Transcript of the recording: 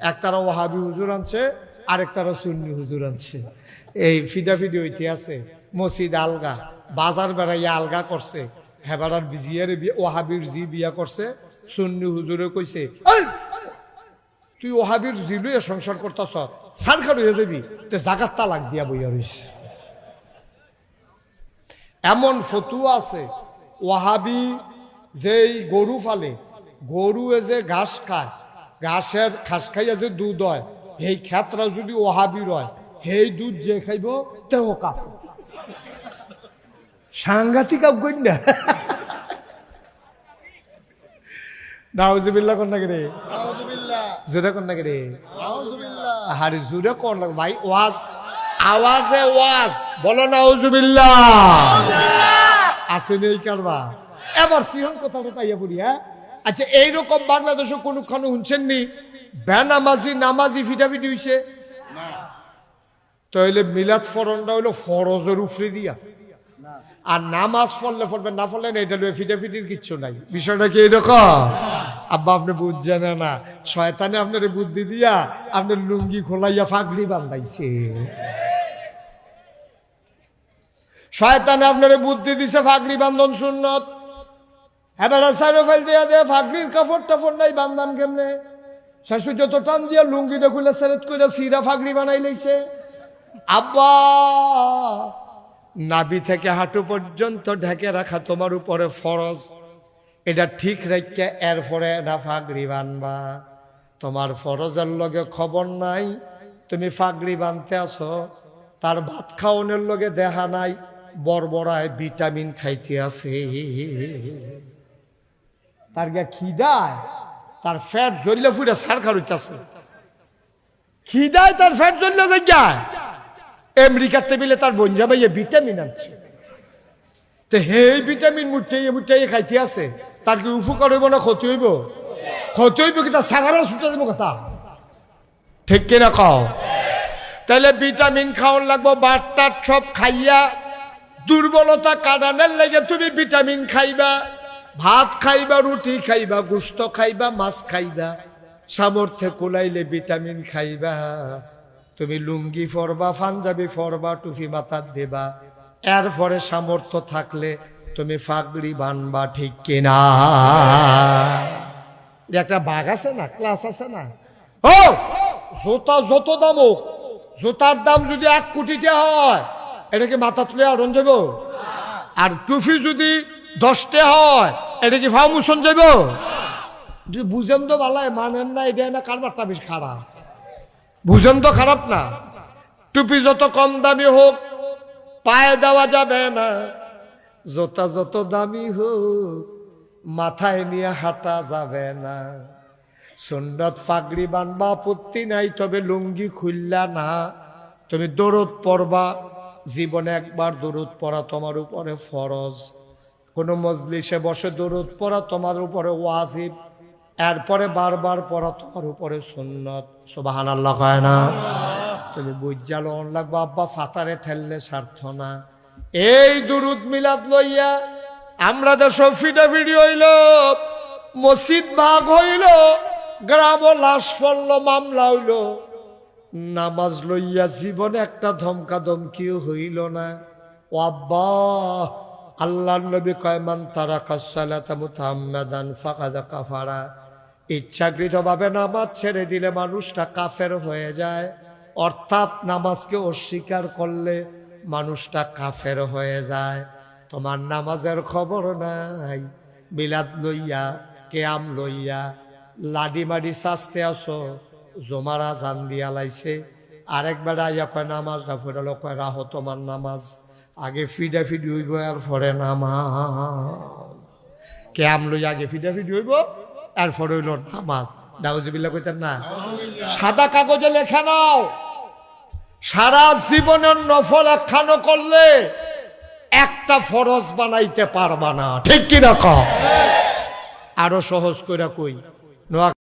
একতারা ওহাবি হুজুর আনছে আরেকটারা সুন্নি হুজুর আনছে। এই ফিডাফিডি হইতে আছে মসজিদ আলগা বাজার বেড়াইয়া আলগা করছে হেবারার বিজিয়ারে ওহাবির জি বিয়া করছে সুন্নি হুজুরে কইছে "এই, তুই ওহাবির জি লইয়া সংসার করতাস সারখার হয়ে যাবি তে জাগাত তালাক দিয়া বইয়া রইস। এমন ফতুয়া আছে ওহাবি যেই গরু ফালে গরু এ যে ঘাস খায় ঘাসের ঘাস খাইয়া যে দুধ হয় সেই ক্ষেত্রা যদি ওহাবির হয় সেই দুধ যে খাইব তেও কাপ সাংঘাতিক আবগণ না নাউজুবিল্লাহ কোন নাকি রে? জোরে কোন নাকি রে? আরে জোরে কোন ভাই ওয়াজ আওয়াজে ওয়াজ বলো নাউজুবিল্লাহ। আছে নেই কারবা এবার সিহন কথাটা পাইয়া পড়ি হ্যাঁ? আচ্ছা এইরকম বাংলাদেশে কোনখানে শুনছেননি? বেনামাজি নামাজি ফিটাফিটি হইছে? তাহলে মিলাদ ফরনটা হইল ফরজের উফরে দিয়া। আর নামাজ পড়লে পড়বেন না পড়লে না এটা ফিটাফিটির কিচ্ছু নাই। বিষয়টা কি এরকম আব্বা আপনি বুঝছেন না। শয়তানে আপনার বুদ্ধি দিয়া আপনার লুঙ্গি খোলাইয়া ফাগলি বান্ধাইছে। শয়তানে আপনার বুদ্ধি দিছে ফাগড়ি বান্ধন সুন্নত। ফাগড়ির কাপড় নাই, বান্ধাম টান দিয়া বানাই নাবি থেকে হাঁটু পর্যন্ত ঢেকে রাখা তোমার উপরে ফরজ। এটা ঠিক রেখে এরপরে না ফাগড়ি বানবা। তোমার ফরজের লগে খবর নাই, তুমি ফাগড়ি বানতে আসো তার ভাত খাওয়ানোর লগে দেখা নাই বড়বড়ায় ভিটামিন খাইতে আছে। তার গা খিদায় তার ফ্যাট জ্বললে ফুটে সার খারুইতেছে খিদায় তার ফ্যাট জ্বললে যায় আমেরিকার টেবিলে তার বঞ্জা ভাইয়ে ভিটামিন আনছে। তো হে ভিটামিন মুঠাইয়ে মুঠাইয়ে খাইতে আছে। তার কি উপকার হইব না ক্ষতি হইব? ক্ষতি হইব কি তার সাগারা ছুটে দেবো কথা? ঠিক কিনা কও? তাহলে ভিটামিন খাওয়ান লাগবো, বাটটার সব খাইয়া দুর্বলতা কাটানোর লেগে তুমি ভিটামিন খাইবা। ভাত খাইবা রুটি খাইবা গুস্ত খাইবা মাছ খাইবা সামর্থ্যে কোলাইলে ভিটামিন খাইবা। তুমি লুঙ্গি ফরবা পাঞ্জাবি ফরবা টুফি মাথার দেবা। এরপরে সামর্থ্য থাকলে তুমি ফাগড়ি বানবা ঠিক কিনা? একটা বাঘ আছে না? ক্লাস আছে না? ও জোতা যত দাম হোক জোতার দাম যদি এক কোটিতে হয় এটা কি মাথা তুলে যাব আর টুফি যদি দশটে হয় এটা কি ফাউমুশন যাব যদি বুঝেন তো ভালাই মানেন না এটা না কারবারটা বেশ খারাপ। বুঝেন তো খারাপ না। টুপি যত কম দামি হোক পায়ে দেওয়া যাবে না। জোতা যত দামি হোক মাথায় নিয়ে হাঁটা যাবে না। সুন্নত ফাগড়ি বানবা আপত্তি নাই তবে লুঙ্গি খুললা না। তুমি দরদ পড়বা জীবনে একবার দরদ পড়া তোমার উপরে ফরজ। কোনো মজলিসে বসে দরদ পড়া তোমার উপরে ওয়াজিব, এরপরে বারবার পড়া তোমার উপরে সুন্নত। সুবাহান আল্লাহ কয় না? তুমি বুঝালো লাগবা আব্বা ফাতারে ঠেললে স্বার্থ না। এই দুরুদ মিলাদ লইয়া আমরা দেশ ফিডাফিডি হইল, মসজিদ ভাগ হইল, গ্রাম লাশ পড়ল, মামলা হইল, নামাজ লইয়া জীবনে একটা ধমকা ধমকিও হইল না। ও আব্বা আল্লাহ নবী কয়মান তারা কাসালাতা মুতাম্মাদান ফাকাদা কাফারা। ইচ্ছাকৃতভাবে নামাজ ছেড়ে দিলে মানুষটা কাফের হয়ে যায়। অর্থাৎ নামাজকে অস্বীকার করলে মানুষটা কাফের হয়ে যায়। তোমার নামাজের খবর নাই। মিলাদ লইয়া, কেয়াম লইয়া লাডি মাডি সাজতে আসো, জমারা জান দিয়া লাইছে। আরেকবার আইয়া কয় নামাজ না ফেরালো। কয়, রাহ তোমার নামাজ। আগে ফিডা ফিডি হইব আর ফরে নামাজ কেয়াম লইয়া আগে ফিডা ফিডি হইব আর ফরে হইল নামাজ। ডাউজিবিল্লা কইতেন না, সাদা কাগজে লেখা নাও, সারা জীবনের নফল একখানো করলে একটা ফরজ বানাইতে পারবা না। ঠিক কিনা কও আরও সহজ করে কই